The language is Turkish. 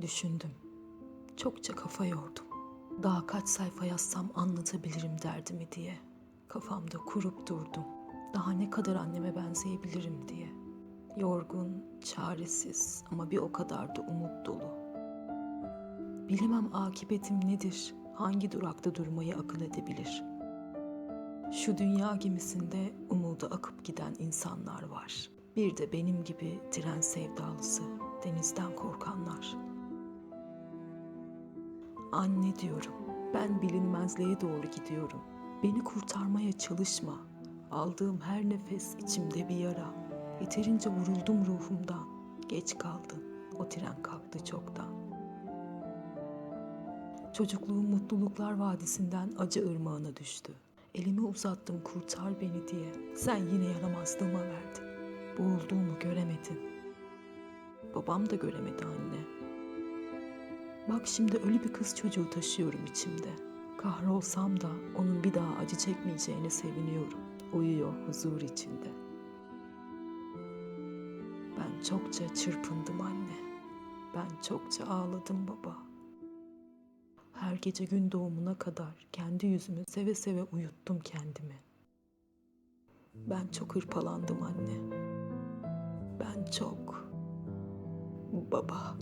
Düşündüm. Çokça kafa yordum. Daha kaç sayfa yazsam anlatabilirim derdimi diye. Kafamda kurup durdum. Daha ne kadar anneme benzeyebilirim diye. Yorgun, çaresiz ama bir o kadar da umut dolu. Bilemem akibetim nedir, hangi durakta durmayı akıl edebilir. Şu dünya gemisinde umuda akıp giden insanlar var. Bir de benim gibi tren sevdalısı, denizden korkanlar. Anne diyorum, ben bilinmezliğe doğru gidiyorum. Beni kurtarmaya çalışma. Aldığım her nefes içimde bir yara. Yeterince vuruldum ruhumdan. Geç kaldın. O tren kalktı çoktan. Çocukluğum mutluluklar vadisinden acı ırmağına düştü. Elimi uzattım kurtar beni diye. Sen yine yaramazlığıma verdin. Boğulduğumu göremedin. Babam da göremedi anne. Bak şimdi ölü bir kız çocuğu taşıyorum içimde. Kahrolsam da onun bir daha acı çekmeyeceğine seviniyorum. Uyuyor huzur içinde. Ben çokça çırpındım anne. Ben çokça ağladım baba. Her gece gün doğumuna kadar kendi yüzümü seve seve uyuttum kendimi. Ben çok hırpalandım anne. Ben çok. Baba.